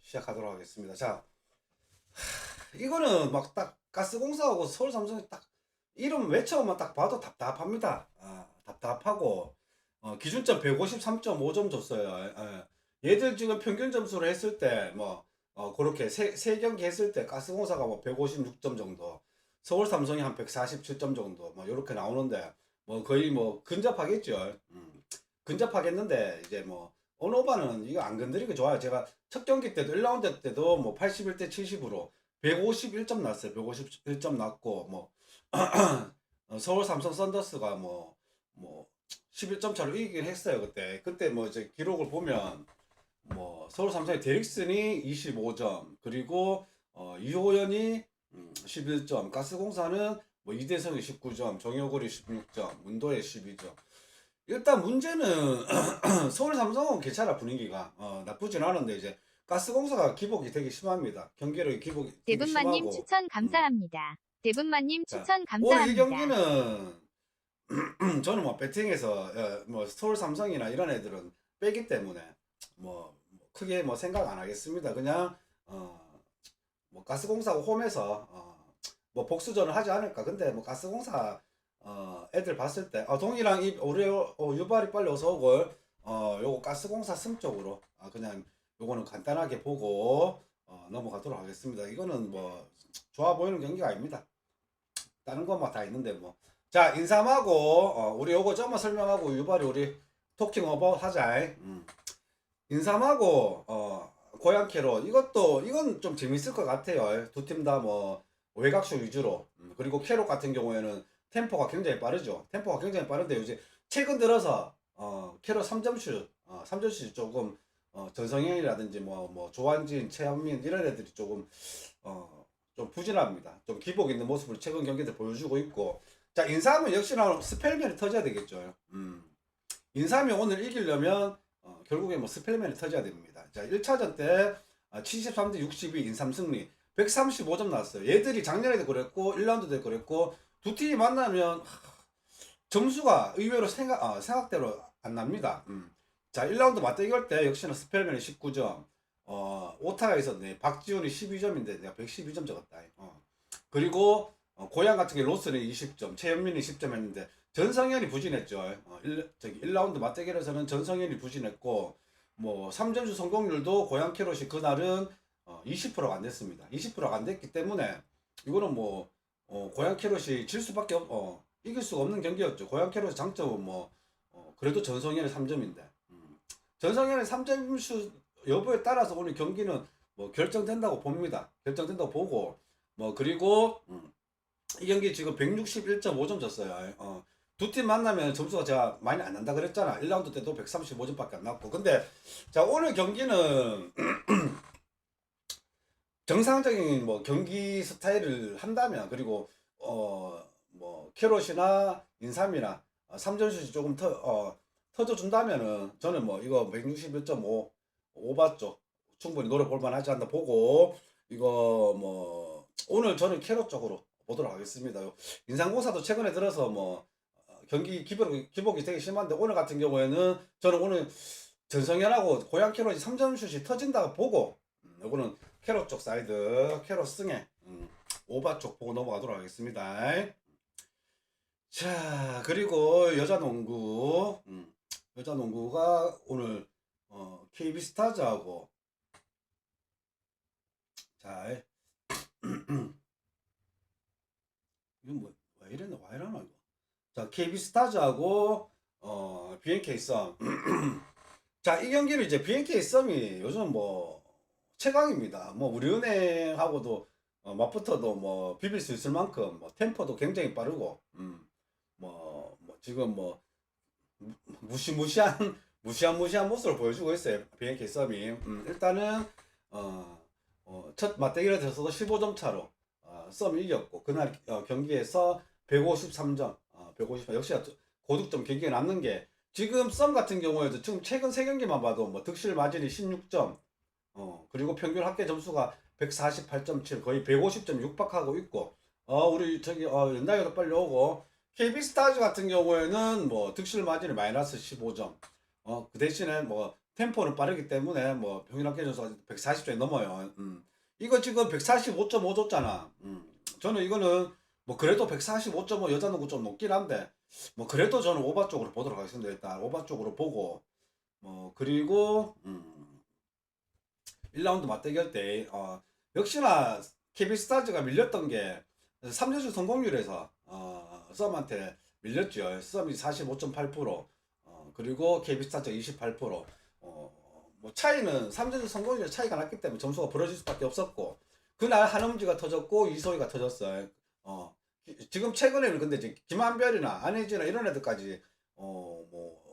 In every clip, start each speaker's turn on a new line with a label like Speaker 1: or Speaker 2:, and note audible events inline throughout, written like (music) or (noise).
Speaker 1: 시작하도록 하겠습니다. 자, 하, 이거는 막 딱 가스공사하고 서울 삼성이 딱 이름 외쳐만 딱 봐도 답답합니다. 아, 답답하고 어, 기준점 153.5점 줬어요. 예. 얘들 지금 평균 점수를 했을 때뭐 어, 그렇게 세, 세 경기 했을 때 가스공사가 뭐 156점 정도, 서울 삼성이 한 147점 정도, 뭐 이렇게 나오는데 뭐 거의 뭐 근접하겠죠. 음, 근접하겠는데 이제 뭐 언오바는 이거 안 건드리고 좋아요. 제가 첫 경기 때도 1라운드 때도 뭐 81대 70으로 151점 났어요. 151점 났고 뭐 어, (clears throat) 서울 삼성 썬더스가 뭐 뭐 11점 차로 이기긴 했어요 그때. 그때 뭐 이제 기록을 보면 뭐 서울 삼성의 데릭슨이 25점 그리고 어, 이호연이 음, 11점 가스공사는 뭐 이대성이 19점 정효골이 16점 문도의 12점 일단 문제는 (clears throat) 서울 삼성은 괜찮아 분위기가 어, 나쁘진 않은데 이제 가스공사가 기복이 되게 심합니다 경기력이 기복이 되게 심하고
Speaker 2: 추천 감사합니다. 대분마님
Speaker 1: 자,
Speaker 2: 추천
Speaker 1: 오늘 이
Speaker 2: 감사합니다.
Speaker 1: 경기는 (clears throat) 저는 뭐 배팅에서 어, 뭐 서울 삼성이나 이런 애들은 빼기 때문에 뭐 크게 뭐 생각 안 하겠습니다. 그냥 어 뭐 가스공사하고 홈에서 어 뭐 복수전을 하지 않을까. 근데 뭐 가스공사 어 애들 봤을 때 어, 동이랑 이 우리 어, 유발이 빨리 어서 오고 어 요거 가스공사 승 쪽으로 아 그냥 요거는 간단하게 보고 어, 넘어가도록 하겠습니다. 이거는 뭐 좋아 보이는 경기가 아닙니다. 다른 건 뭐 다 있는데 뭐. 자, 인삼하고, 어, 우리 요거 좀만 설명하고, 유발이 우리 토킹 어바웃 하자. 음. 인삼하고, 어, 고양 캐롯. 이것도, 이건 좀 재밌을 것 같아요. 두 팀 다 뭐, 외곽슛 위주로. 음, 그리고 캐롯 같은 경우에는 템포가 굉장히 빠르죠. 템포가 굉장히 빠른데, 요새 최근 들어서, 어, 캐롯 3점슛, 어, 3점슛 조금, 어, 전성현이라든지 뭐, 뭐, 조한진, 최현민, 이런 애들이 조금, 어, 좀 부진합니다. 좀 기복 있는 모습을 최근 경기들 보여주고 있고, 자, 인삼은 역시나 스펠맨이 터져야 되겠죠. 음. 인삼이 오늘 이기려면, 어, 결국에 뭐 스펠맨이 터져야 됩니다. 자, 1차전 때, 아, 73대 62 인삼 승리, 135점 나왔어요. 얘들이 작년에도 그랬고, 1라운드 때도 그랬고, 두 팀이 만나면, 하, 점수가 의외로 생각, 아, 생각대로 안 납니다. 음. 자, 1라운드 맞대결 때 역시나 스펠맨이 19점, 어, 오타가 있었네. 박지훈이 12점인데 내가 112점 적었다. 어. 그리고 어, 고양 같은 게 로스는 20점, 최현민이 10점 했는데 전성현이 부진했죠. 어, 1, 저기 1라운드 맞대결에서는 전성현이 부진했고 뭐 3점슛 성공률도 고양 캐롯이 그날은 어, 20%가 안 됐습니다. 20%가 안 됐기 때문에 이거는 뭐 어, 고양 캐롯이 질 수밖에 없, 어, 이길 수가 없는 경기였죠. 고양 캐롯의 장점은 뭐 어, 그래도 전성현의 3점인데 음. 전성현의 3점 슛 여부에 따라서 오늘 경기는 뭐 결정된다고 봅니다. 결정된다고 보고 뭐 그리고 음, 이 경기 지금 161.5점 졌어요. 어, 두 팀 만나면 점수가 제가 많이 안 난다 그랬잖아. 1라운드 때도 135점밖에 안 났고. 근데 자 오늘 경기는 (clears throat) 정상적인 뭐 경기 스타일을 한다면 그리고 어 뭐 캐롯이나 인삼이나 어, 3점슛이 조금 터 어, 터져 준다면은 저는 뭐 이거 161.5 오바 쪽 충분히 노려볼 만하지 않나 보고 이거 뭐 오늘 저는 캐롯 쪽으로 보도록 하겠습니다. 인상공사도 최근에 들어서 뭐 어, 경기 기복이, 기복이 되게 심한데 오늘 같은 경우에는 저는 오늘 전성현하고 고양 캐롯이 3점 슛이 터진다고 보고 음, 이거는 캐롯 쪽 사이드 캐롯 승에 음, 오바 쪽 보고 넘어가도록 하겠습니다. 자 그리고 여자 농구 음, 여자 농구가 오늘 어, KB 스타즈하고 자 (clears throat) 이건 뭐, 왜 이랬나, 왜 이러나, 이거. 자, KB 스타즈하고, 어, BNK 썸. (clears throat) 자, 이 경기는 이제 BNK 썸이 요즘 뭐, 최강입니다. 뭐, 우리은행하고도, 어, 맞붙어도 뭐, 비빌 수 있을 만큼, 뭐, 템포도 굉장히 빠르고, 음, 뭐, 뭐, 지금 뭐, 무- 무시무시한, 무시한 무시한 모습을 보여주고 있어요. BNK 썸이. 음, 일단은, 어, 어, 첫 맞대결에서도 15점 차로, 어, 썸 이겼고 그날 어, 경기에서 153점, 어, 150 역시 고득점 경기에 남는 게 지금 썸 같은 경우에도 지금 최근 세 경기만 봐도 뭐 득실 마진이 16점, 어 그리고 평균 합계 점수가 148.7 거의 150점 육박하고 있고 어 우리 저기 어 연나이도 빨리 오고 KB 스타즈 같은 경우에는 뭐 득실 마진이 마이너스 15점, 어 그 대신에 뭐 템포는 빠르기 때문에 뭐 평균 깨져서 140조에 넘어요. 음. 이거 지금 145.5 줬잖아. 음. 저는 이거는 뭐 그래도 145.5 여자 농구 좀 높긴 한데 뭐 그래도 저는 오바 쪽으로 보도록 하겠습니다. 일단 오바 쪽으로 보고 뭐 그리고 음. 1라운드 맞대결 때 어, 역시나 KB 스타즈가 밀렸던 게 3점슛 성공률에서 어, 썸한테 밀렸죠. 썸이 45.8% 어, 그리고 KB 스타즈 28% 어, 뭐 차이는 3점슛 성공률 차이가 났기 때문에 점수가 벌어질 수밖에 없었고 그날 한엄지가 터졌고 이소희가 터졌어요. 어, 기- 지금 최근에는 근데 이제 김한별이나 안혜지나 이런 애들까지 어 뭐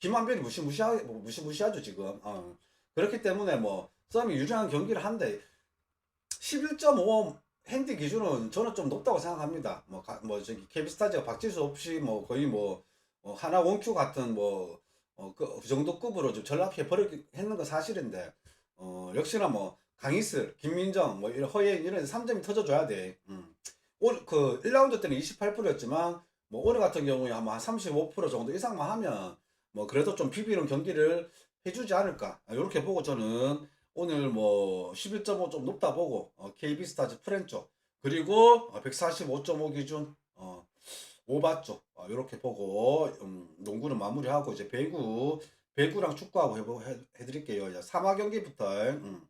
Speaker 1: 김한별이 무시무시하 뭐 무시무시하죠 지금. 어. 그렇기 때문에 뭐 썸이 유리한 경기를 한데 11.5 핸디 기준은 저는 좀 높다고 생각합니다. 뭐, 가- 뭐 저기 케비스타즈가 박지수 없이 뭐 거의 뭐 어, 하나 원큐 같은 뭐 어, 그, 그 정도 급으로 좀 전락해 버리긴 했는 건 사실인데 어, 역시나 뭐 강희슬, 김민정, 뭐 이런 허예인 이런 3점이 터져줘야 돼. 음. 올, 그 1라운드 때는 28%였지만 뭐 오늘 같은 경우에 아마 한35% 정도 이상만 하면 뭐 그래도 좀 비비는 경기를 해주지 않을까 이렇게 보고 저는 오늘 뭐 11.5 좀 높다 보고 어, KB스타즈 프렌 쪽 그리고 145.5 기준 어, 오바 쪽 이렇게 보고 음, 농구는 마무리하고 이제 배구 배구랑 축구하고 해보, 해, 해드릴게요. 이제 3화 경기부터 음.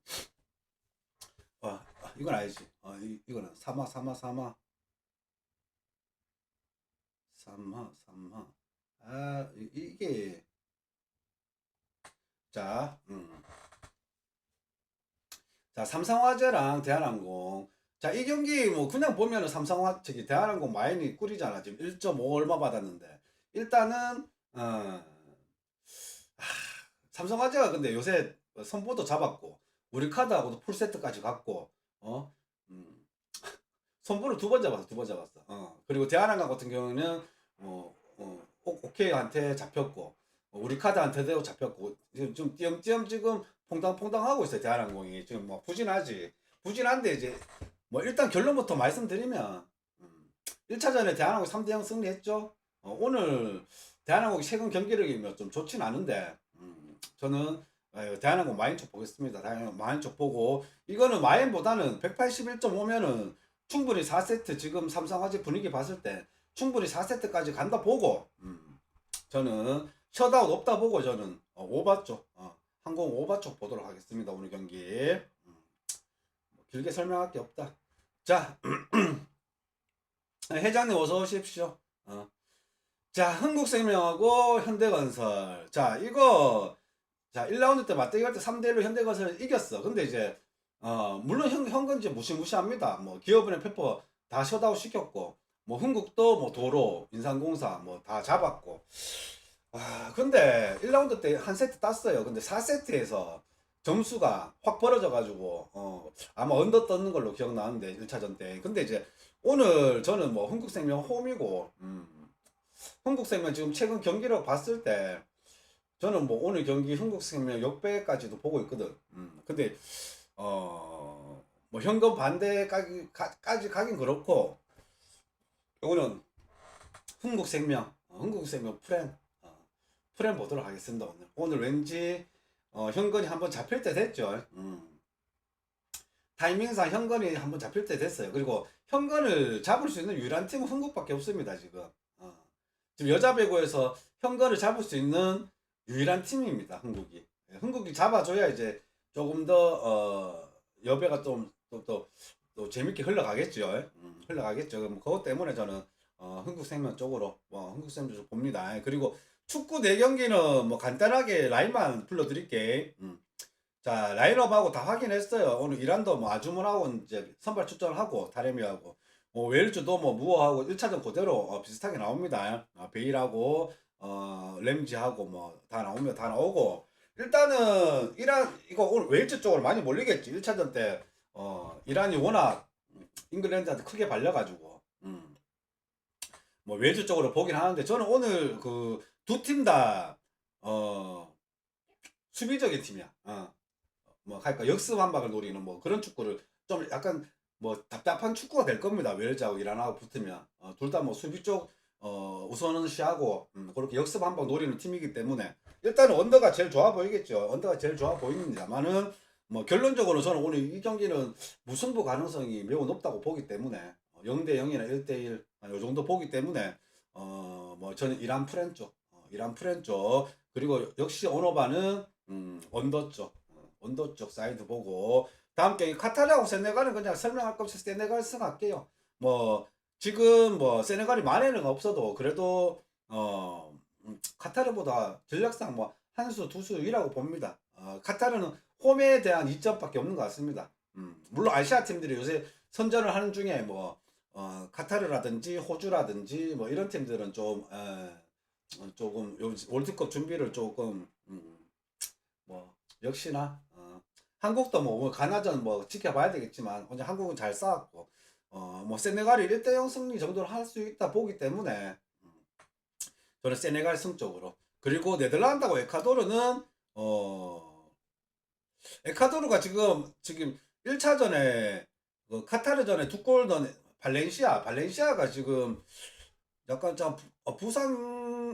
Speaker 1: 와 이건 알지? 어, 이, 이거는 3화 3화 3화 3화 3화 아 이- 이게 자 음. 자, 삼성화재랑 대한항공. 자, 이 경기 뭐 그냥 보면은 삼성화 저기 대한항공 마인이 꿀이잖아. 지금 1.5 얼마 받았는데. 일단은 어 하, 삼성화재가 근데 요새 선보도 잡았고 우리 카드하고도 풀세트까지 갔고 어? 음. (laughs) 선보를 두 번 잡았어. 두 번 잡았어. 어. 그리고 대한항공 같은 경우는 어, 어, 오- 오케이한테 잡혔고 어, 우리 카드한테도 잡혔고 지금 좀 띄엄띄엄 지금 퐁당퐁당 하고 있어요 대한항공이. 지금 뭐 부진하지. 부진한데 이제 뭐 일단 결론부터 말씀드리면 음, 1차전에 대한항공이 3대 0 승리했죠. 어, 오늘 대한항공이 최근 경기력이 뭐좀 좋진 않은데 음, 저는 에, 대한항공 마인 쪽 보겠습니다. 대한항공 마인 쪽 보고 이거는 마인보다는 181.5면은 충분히 4세트 지금 삼성화재 분위기 봤을 때 충분히 4세트까지 간다 보고 음, 저는 셧아웃 없다 보고 저는 어, 쪽 어, 항공 오바 쪽 보도록 하겠습니다 오늘 경기. 음, 뭐 길게 설명할 게 없다. 자 (clears throat) 회장님 어서 오십시오. 어. 자 흥국생명하고 현대건설. 자 이거 자 1라운드 때 맞대기 할때 3대1로 현대건설 이겼어. 근데 이제 어 물론 현, 현건 이제 무시무시합니다. 뭐 기업은행 페퍼 다 셧아웃 시켰고 뭐 흥국도 뭐 도로 인상공사 뭐 다 잡았고 아, 근데 1라운드 때 한 세트 땄어요. 근데 4세트에서 점수가 확 벌어져가지고, 어, 아마 언더 떴는 걸로 기억나는데, 1차전 때. 근데 이제 오늘 저는 뭐 흥국생명 홈이고, 음, 흥국생명 지금 최근 경기력 봤을 때, 저는 뭐 오늘 경기 흥국생명 역배까지도 보고 있거든. 음, 근데, 어, 뭐 현금 반대까지 가- 까지 가긴 그렇고, 이거는 흥국생명, 어, 흥국생명 프렌, 어, 프렌 보도록 하겠습니다 오늘. 오늘 왠지 어, 현건이 한번 잡힐 때 됐죠. 음. 타이밍상 현건이 한번 잡힐 때 됐어요. 그리고 현건을 잡을 수 있는 유일한 팀은 흥국밖에 없습니다 지금. 어. 지금 여자 배구에서 현건을 잡을 수 있는 유일한 팀입니다 흥국이. 예, 흥국이 잡아줘야 이제 조금 더 어, 여배가 좀 또 또 또 재밌게 흘러가겠죠. 음, 흘러가겠죠. 그럼 그것 때문에 저는 어, 흥국생명 쪽으로 뭐 흥국생명 쪽 봅니다. 그리고 축구 네 경기는 뭐 간단하게 라인만 불러드릴게. 음. 자 라인업하고 다 확인했어요. 오늘 이란도 뭐 아주문하고 이제 선발 출전을 하고 다레미하고 뭐 웨일즈도 뭐 무어하고 1차전 그대로 어, 비슷하게 나옵니다. 어, 베일하고 어, 램지하고 뭐 다 나오면 다 나오고 일단은 이란 이거 오늘 웨일즈 쪽으로 많이 몰리겠지. 1차전 때 어, 이란이 워낙 잉글랜드한테 크게 발려가지고 음. 뭐 웨일즈 쪽으로 보긴 하는데 저는 오늘 그 두 팀 다 어, 수비적인 팀이야. 어. 뭐 할까 역습 한 방을 노리는 뭐 그런 축구를 좀 약간 뭐 답답한 축구가 될 겁니다. 웨일즈하고 이란하고 붙으면 어, 둘 다 뭐 수비 쪽 어, 우선은 시하고 음, 그렇게 역습 한방 노리는 팀이기 때문에 일단은 언더가 제일 좋아 보이겠죠. 언더가 제일 좋아 보이는데만은 뭐 결론적으로 저는 오늘 이 경기는 무승부 가능성이 매우 높다고 보기 때문에 0대 0이나 1대 1, 요 정도 보기 때문에 어, 뭐 저는 이란 프렌 쪽, 어, 이란 프렌 쪽, 그리고 역시 오노바는 음, 언더 쪽, 어, 언더 쪽 사이드 보고 다음 경기 카타르하고 세네갈은 그냥 설명할 것 없이 세네갈 승할게요. 뭐 지금 뭐 세네갈이 만에는 없어도 그래도 어 음, 카타르보다 전략상 뭐 한 수 두 수이라고 봅니다. 어, 카타르는 홈에 대한 이점밖에 없는 것 같습니다. 음, 물론 아시아 팀들이 요새 선전을 하는 중에 뭐 어, 카타르라든지 호주라든지 뭐 이런 팀들은 좀 에, 어, 조금 요 월드컵 준비를 조금 음, 뭐 역시나 어, 한국도 뭐 오늘 가나전 뭐 지켜봐야 되겠지만 오늘 한국은 잘 싸웠고 어, 뭐 세네갈이 1대0 승리 정도를 할 수 있다 보기 때문에 음, 저는 세네갈 승 쪽으로. 그리고 네덜란드하고 에콰도르는 어 에콰도르가 지금 지금 1차전에 그 카타르전에 두 골 넣은 발렌시아 발렌시아가 지금 약간 좀 부- 어,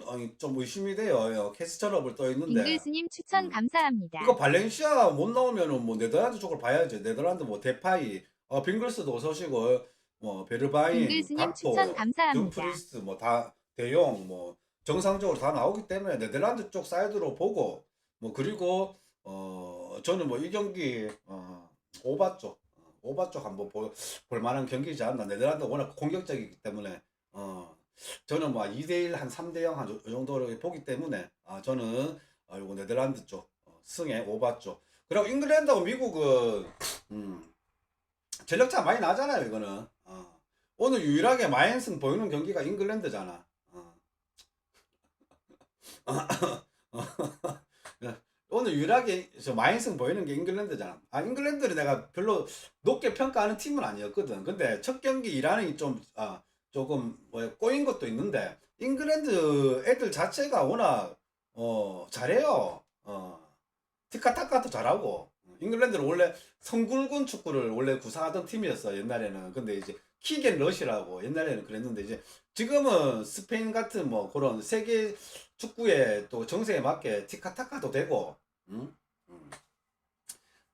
Speaker 1: 어, 좀 의심이 돼요. 어, 캐스처럽을 떠 있는데
Speaker 2: 빙글스님 추천
Speaker 1: 음.
Speaker 2: 감사합니다.
Speaker 1: 이거 발렌시아 못 나오면은 뭐 네덜란드 쪽을 봐야죠. 네덜란드 뭐 데파이, 어 빙글스도 어서 오시고 뭐 베르바인,
Speaker 2: 빙글스님
Speaker 1: 각포,
Speaker 2: 추천 감사합니다.
Speaker 1: dum프리스 뭐 다 대용 뭐 정상적으로 다 나오기 때문에 네덜란드 쪽 사이드로 보고 뭐 그리고 어 저는 뭐 이 경기 어 오바 쪽 어, 오바 쪽 한번 보, 볼 만한 경기지 않나 네덜란드 워낙 공격적이기 때문에 어 저는 뭐 2대1 한 3대0 한요 정도로 보기 때문에 아 저는 어, 요거 네덜란드 쪽 어, 승에 오바 쪽 그리고 잉글랜드하고 미국은 음 전력차 많이 나잖아요 이거는. 어. 오늘 유일하게 마인승 보이는 경기가 잉글랜드잖아. 어. (laughs) 오늘 유일하게 저 마인승 보이는 게 잉글랜드잖아. 아 잉글랜드를 내가 별로 높게 평가하는 팀은 아니었거든. 근데 첫 경기 이란이 좀 아, 조금 뭐 꼬인 것도 있는데 잉글랜드 애들 자체가 워낙 어 잘해요 어 티카타카도 잘하고 잉글랜드는 원래 성굴군 축구를 원래 구사하던 팀이었어 옛날에는 근데 이제 킥앤 러시라고 옛날에는 그랬는데 이제 지금은 스페인 같은 뭐 그런 세계 축구의 또 정세에 맞게 티카타카도 되고 음? 음.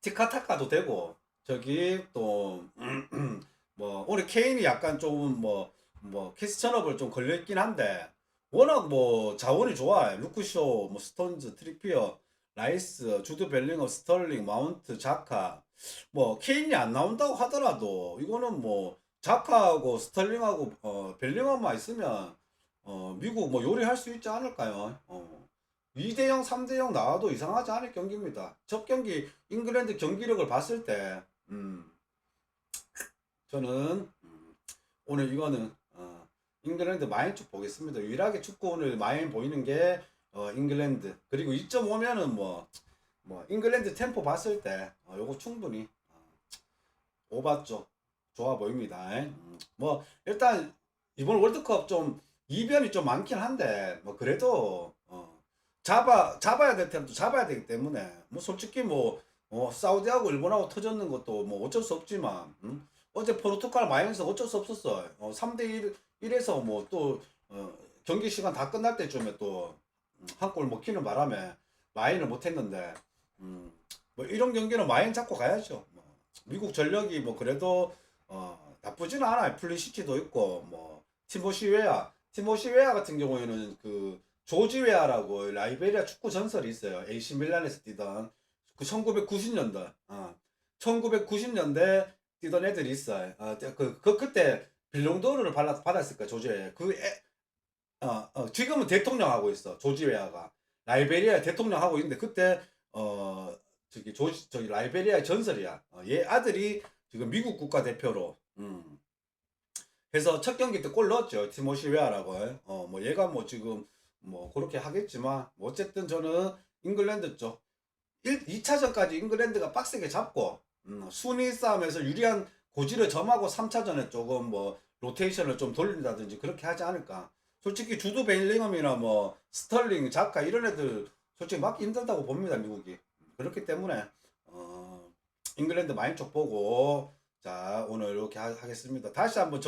Speaker 1: 티카타카도 되고 저기 또 (clears throat) 뭐 오늘 케인이 약간 좀뭐 뭐 캐스천업을 좀 걸려 있긴 한데 워낙 뭐 자원이 좋아 루크쇼 뭐 스톤즈 트리피어 라이스 주드 벨링엄 스털링 마운트 자카 뭐 케인이 안 나온다고 하더라도 이거는 뭐 자카하고 스털링하고 어 벨링엄만 있으면 어 미국 뭐 요리할 수 있지 않을까요? 어 2대0 3대0 나와도 이상하지 않을 경기입니다. 첫 경기 잉글랜드 경기력을 봤을 때 음, 저는 음, 오늘 이거는 어, 잉글랜드 마인 쪽 보겠습니다. 유일하게 축구 오늘 마인 보이는 게 어, 잉글랜드 그리고 2.5면은 뭐, 뭐 잉글랜드 템포 봤을 때 어, 요거 충분히 어, 쪽 좋아 보입니다. 음, 뭐 일단 이번 월드컵 좀 이변이 좀 많긴 한데 뭐 그래도 어, 잡아 잡아야 될 템도 잡아야 되기 때문에 뭐 솔직히 뭐 어, 사우디하고 일본하고 터졌는 것도 뭐 어쩔 수 없지만 음? 어제 포르투갈 마이너스 어쩔 수 없었어. 어, 3대 1 1에서 뭐또 어, 경기 시간 다 끝날 때쯤에 또 한 골 먹히는 바람에 마인을 못했는데 음, 뭐 이런 경기는 마인 잡고 가야죠. 뭐, 미국 전력이 뭐 그래도 어, 나쁘지는 않아요. 플리시티도 있고 뭐 티모시 웨아, 티모시 웨아 같은 경우에는 그 조지 웨아라고 라이베리아 축구 전설이 있어요. AC 밀란에서 뛰던 그 1990년대, 어, 1990년대 뛰던 애들이 있어요. 어, 그, 그 그때 받았, 받았을 거야 조지 웨아. 그 애, 어, 어, 지금은 대통령 하고 있어 조지 웨아가 라이베리아 대통령 하고 있는데 그때 어 저기 조지 저기 라이베리아 전설이야. 어, 얘 아들이 지금 미국 국가 대표로 음. 해서 첫 경기 때 골 넣었죠 티모시 웨아라고 어 뭐 얘가 뭐 지금 뭐 그렇게 하겠지만 뭐 어쨌든 저는 잉글랜드 쪽 1, 2차전까지 잉글랜드가 빡세게 잡고 음, 순위 싸움에서 유리한 고지를 점하고 3차전에 조금 뭐 로테이션을 좀 돌린다든지 그렇게 하지 않을까. 솔직히 주드 베일링엄이나 뭐 스털링 자카 이런 애들 솔직히 막기 힘들다고 봅니다 미국이. 그렇기 때문에 어, 잉글랜드 마인 쪽 보고 자 오늘 이렇게 하, 하겠습니다. 다시 한번 정